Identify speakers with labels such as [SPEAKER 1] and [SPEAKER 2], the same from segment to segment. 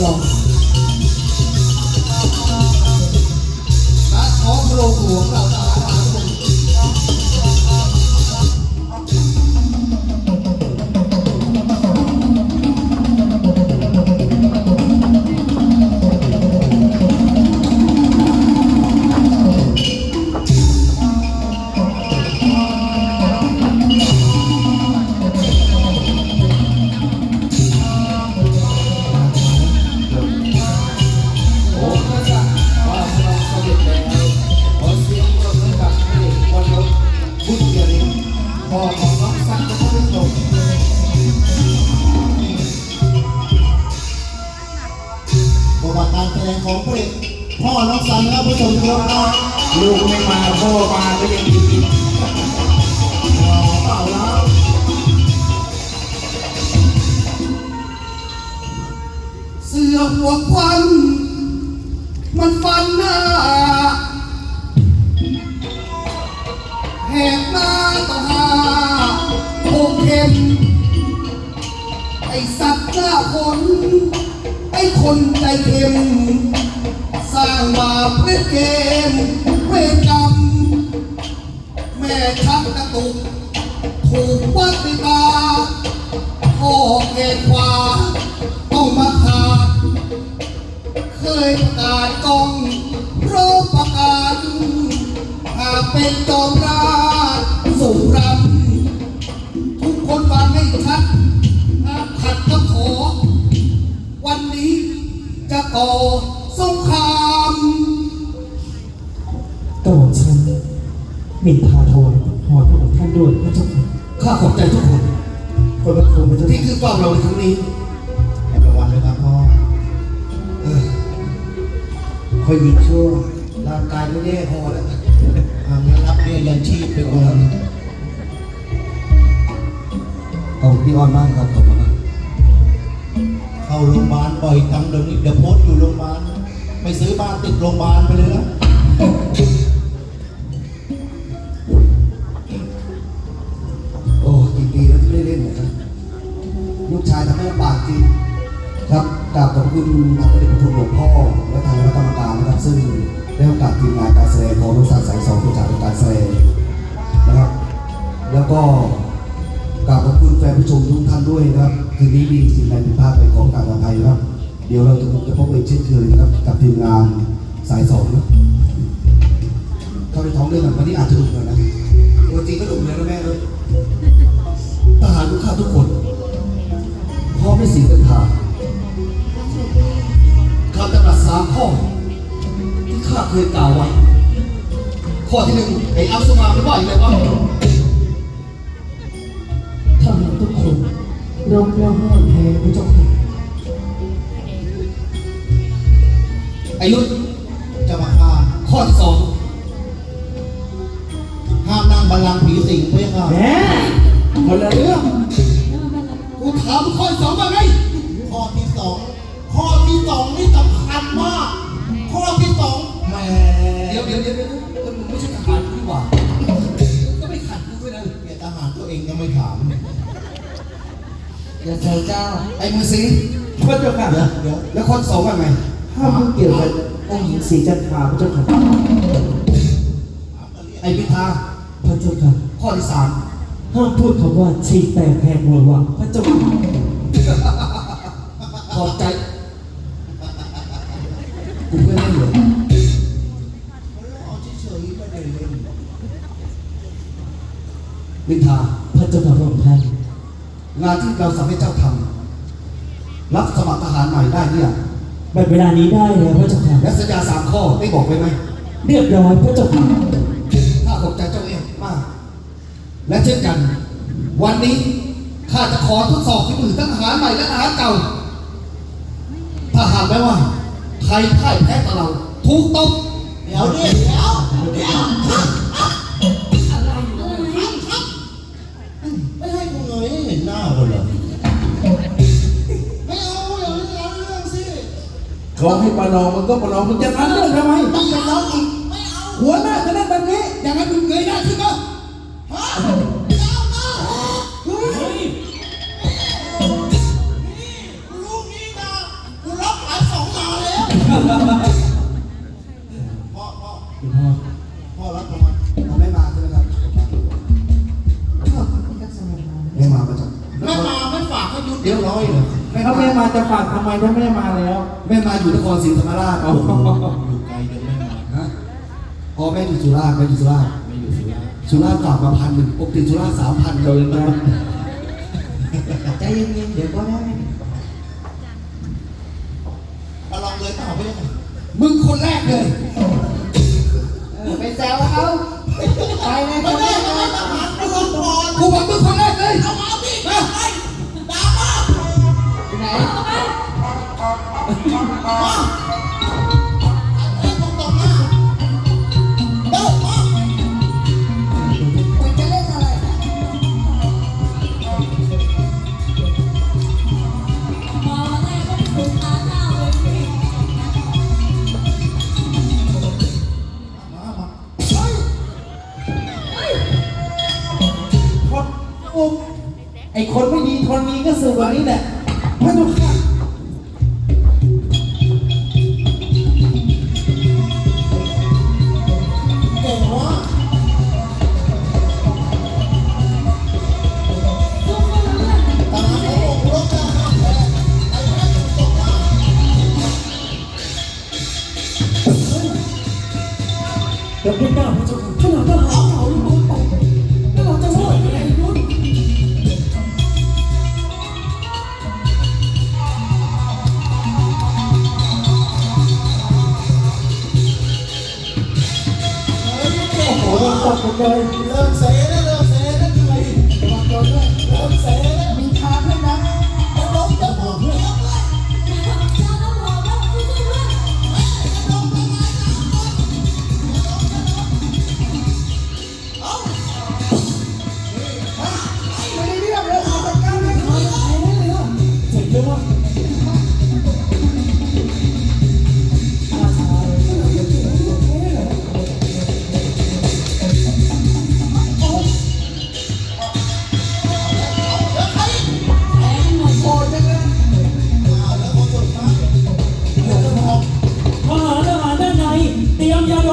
[SPEAKER 1] ล ครับผู้ชมทุกท่าน
[SPEAKER 2] ลูกไม่มาพ่อมาก็ยังดี
[SPEAKER 1] เปล่าแล้วเสือหัวควัน มันฟันหน้าแหกหน้าต่อหาโคเข็มไอสัตว์หน้าฝนไอคนใจเข็ม ร้างบาปเล่นเกมเวกรรมแม่ชักกระตุก ถูกวัดในตาพ่อเกศขวาต้องมาขาดเคยประกาศกองโรคประกาศหากเป็นจอมราชสู่รำทุกคนฟังให้ชัดห้ามขัดก็ขอ วันนี้จะก่อ มิ
[SPEAKER 3] นทาถวายพรพระองค์ท่านด้วยพระเจ้าค่ะ
[SPEAKER 1] ข้าขอบใจทุกคน
[SPEAKER 3] คนละคนพระเจ้า
[SPEAKER 1] ที่
[SPEAKER 3] ค่ะ
[SPEAKER 1] คือเฝ้าเราในครั้งนี้ให้รางวัลเลยครับพ่อเออคอยยิงชั่วร่างกายไม่แย่พอแล้วทางนี้รับเบี้ยยังชีพไปก่อนขอบคุณพี่ออนมากครับขอบคุณมากเข้าโรงพยาบาลบ่อยจังเดี๋ยวนี้เดี๋ยวโพสต์อยู่โรงพยาบาลไปซื้อบ้านติดโรงพยาบาลไปเลยนะ กชายทำให้ลำบากจริงครับกราบขอบคุณพระเดชพระคุณหลวงพ่อและทางคณะกรรมการนะครับซึ่งได้โอกาสทีมงานการแสดงของลูกสาวสายสองผู้จัดการแสดงนะครับ แล้วก็กราบขอบคุณแฟนผู้ชมทุกท่านด้วยนะครับคืนนี้มีสิ่งใดผิดพลาดไปของการอภัยนะครับ เดี๋ยวเราจะพบจะพบกันเช่นเคยนะครับกับทีมงานสายสองเข้าในท้องเรื่องกันวันนี้อาจจะดุหน่อยนะตัวจริงก็ พร้อมไม่สีกันทางข้าจะตรัสสามข้อ ที่ข้าเคยกล่าวไว้ ข้อที่หนึ่งไอ้อัลสมาไม่ว่าอย่างไรวะ
[SPEAKER 3] ถ้าหากทุกคนรบแล้วห้ามแพ้พระเจ้าค่ะ
[SPEAKER 1] ไอ้ยุทธจะมาฆ่าข้อที่สองห้ามนั่งบัลลังก์ผีสิงเพื่อข้า
[SPEAKER 3] แหมคนละเรื่อง
[SPEAKER 1] กูถามข้อที่สองว่าไงข้อที่สองข้อที่สองนี่สำคัญมาก ข้อที่สองแหมเดี๋ยวเดี๋ยวเดี๋ยวเดี๋ยวเออมึงไม่ใช่ทหารกูดีกว่าก็ไม่ขัดกูด้วยนะเกียรติทหารตัวเองก็ไม่ถาม
[SPEAKER 3] อย่าแซวเจ้า
[SPEAKER 1] ไอ้มือสี
[SPEAKER 3] พระเจ้าค่ะ
[SPEAKER 1] เดี๋ยวเดี๋ยวแล้วข้อที่สองว่าไง
[SPEAKER 3] ห้ามยุ่งเกี่ยวกับองค์หญิงศรีจันทราพระเจ้าค่ะ
[SPEAKER 1] ไอ้พิธา
[SPEAKER 3] พระเจ้าค่ะ
[SPEAKER 1] ข้อที่สาม
[SPEAKER 3] ห้ามพูดคำว่าฉีกแตกแหกมวยวังพระเจ้าค่ะ
[SPEAKER 1] ขอบใจกูเพื่อนเล่นเลยพิธา
[SPEAKER 3] พระเจ้าค่ะพระองค์ท่าน
[SPEAKER 1] งานที่เราสั่งให้เจ้าทำรับสมัครทหารใหม่ได้เนี่ย
[SPEAKER 3] บัดเวลานี้ได้แล้วพระเจ้าค่ะ
[SPEAKER 1] และสัญญาสามข้อได้บอกไว้ไหม
[SPEAKER 3] เรียบร้อยพระเจ้าค่ะ
[SPEAKER 1] ข้าขอบใจเจ้าเองมาก และเช่นกัน วันนี้ข้าจะขอทดสอบฝีมือทั้งทหารใหม่และทหารเก่า ถ้าหากแม้ว่า ใครพ่ายแพ้ต่อเรา ถูกตบเดี๋ยวดิเดี๋ยวเดี๋ยวครับครับครับไม่ให้กูเงยให้เห็นหน้าคนเหรอไม่เอาอย่าเล่นเรื่องสิ
[SPEAKER 2] เขาให้ประลองมันก็ประลองมันจะนั้นเรื่องทำไม
[SPEAKER 1] ต้องอย่าร้องอีกไม่เอา
[SPEAKER 2] หัวหน้าจะเล่นแบบนี้
[SPEAKER 1] อย่างนั้นมึงเงยหน้าขึ้นมาฮะไม่เอานะเฮ้ย
[SPEAKER 2] เฮ้ย
[SPEAKER 1] กู
[SPEAKER 2] ไมเขาไม่มาใช่ไหมครับไม่มาประจำไม่มาไม่ฝากให้ยุดเดียวร้อยเลย
[SPEAKER 4] ถ้าแม่มาจะฝากทำไมถ้าแม่มาแล้ว
[SPEAKER 2] แม่มาอยู่นครศรีธรรมราช
[SPEAKER 4] อ๋อ
[SPEAKER 2] อยู่ไกลเดินไม่มาฮะพอแม่อยู่สุราษฎร์แม่อยู่สุราษฎร์ สุราษฎร์สุราษฎร์ฝากมาพันหนึ่งปกติสุราษฎร์สามพัน
[SPEAKER 4] เดินนะ
[SPEAKER 2] ใจเย็นๆเดี๋ยวก็ได้มาลองเลยเปล่าไม่ได้มึงคนแรกเลย
[SPEAKER 1] ไปแซวเขาไปเลยคนแรกเลย
[SPEAKER 2] กูบอกมึงคน
[SPEAKER 1] ไอ้
[SPEAKER 4] คนไม่ดีทนนี้ก็สื่อแบบนี้แหละ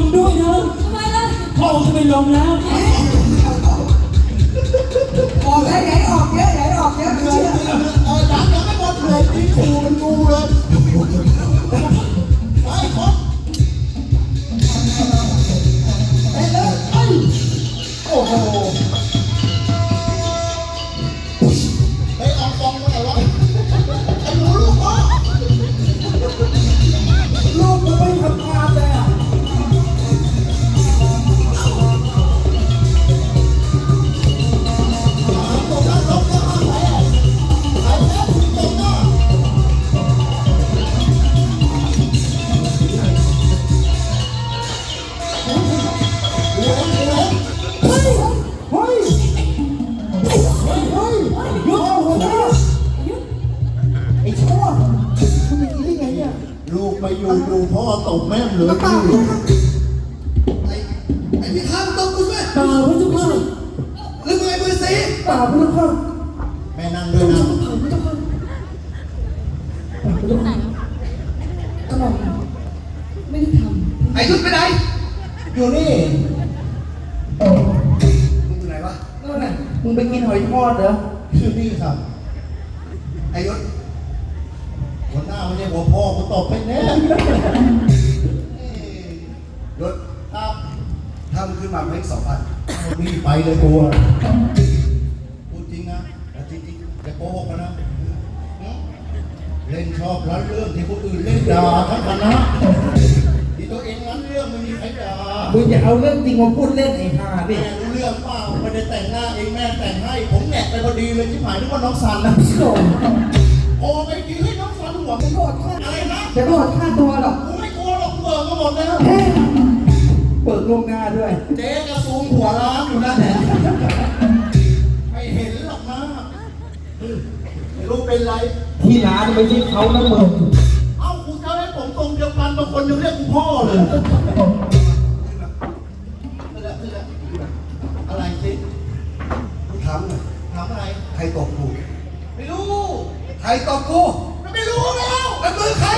[SPEAKER 2] ม
[SPEAKER 3] ยาดม
[SPEAKER 2] ด้วย
[SPEAKER 1] นะ
[SPEAKER 3] ทำ
[SPEAKER 5] ไมล่ะ
[SPEAKER 3] พ่อองค์จะเป็นลมแล้ว
[SPEAKER 1] ออกแล้วไหนออกเยอะไหนออกเยอะเชื่อ
[SPEAKER 2] เออดังยังไม่หมดเลยที่ครูมันงูเลยไปครบไปเลยไปโอ้โห กมา
[SPEAKER 4] อ
[SPEAKER 2] ยู่
[SPEAKER 4] ดู
[SPEAKER 2] พ่อตกแม่งเหลือ
[SPEAKER 1] เปล่า
[SPEAKER 2] ที่
[SPEAKER 1] ไอ้ไอ้พี่ข้ามตบกูด้วย
[SPEAKER 3] เปล่าพระเจ้าค่ะ
[SPEAKER 1] หรือมึงไอ้มือสี
[SPEAKER 3] เปล่าพระเจ้าค่ะ
[SPEAKER 2] แม่นั่งด้วยนะ
[SPEAKER 1] ก็บอกไม่ได้ทำไอ้ยุดไปไหน
[SPEAKER 4] อยู่นี่
[SPEAKER 1] มึงอยู่ไหนวะ
[SPEAKER 4] นู่นน่ะมึงไปกินหอยทอดเหรอ
[SPEAKER 2] ชื่อนี่ครับ
[SPEAKER 1] ไอ้ยุด
[SPEAKER 2] หัวหน้าไม่ใช่หัวพ่อกูตบไปแน่
[SPEAKER 1] ยุด
[SPEAKER 2] ครับ
[SPEAKER 1] ถ้ามึงขึ้นมาเพ็กสองพัน
[SPEAKER 2] นี่ไปเลยกูอะพูดจริงนะแต่จริงๆจะโกหกนะ เล่นชอบร้านเรื่องที่คนอื่นเล่นด่าทั้งคณะที่ตัวเองร้านเรื่องไม่มีใครด่า
[SPEAKER 4] มึงอย่าเอาเรื่องจริงมาพูดเล่นไอ้ห่าดิ
[SPEAKER 2] แม่รู้เรื่องเปล่าไม่ได้แต่งหน้าเองแม่แต่งให้ ผมแงะไปพอดีเลยที่หมายนึกว่าน้องสันนะ
[SPEAKER 4] โถ่
[SPEAKER 2] โอะไรนะ
[SPEAKER 1] จะโกรธค่าตัวหรอก
[SPEAKER 2] กูไม่กลัวหรอกกูเบิกมาหมดแล้ว
[SPEAKER 4] เปิดล่วงหน้าด้วย
[SPEAKER 2] เจ๊กระซูมหัวร้านอยู่นั่นแหละไม่เห็นหรอกนะไม่รู้เป็นไร
[SPEAKER 4] ที่ร้านไม่ใช่เขานะมึง
[SPEAKER 2] เอ้ากูจะให้ผมตรงเดียวกันบางคนยังเรียกกูพ่อเลยขึ้นแล้วขึ้นแล้วอะไรสิ
[SPEAKER 1] กูถามหน่อย
[SPEAKER 2] ถามอะไร
[SPEAKER 1] ใครตบกู
[SPEAKER 2] ไม่รู้
[SPEAKER 1] ใครตบกู
[SPEAKER 2] ไม่รู้แล้ว
[SPEAKER 1] แล้วมือใคร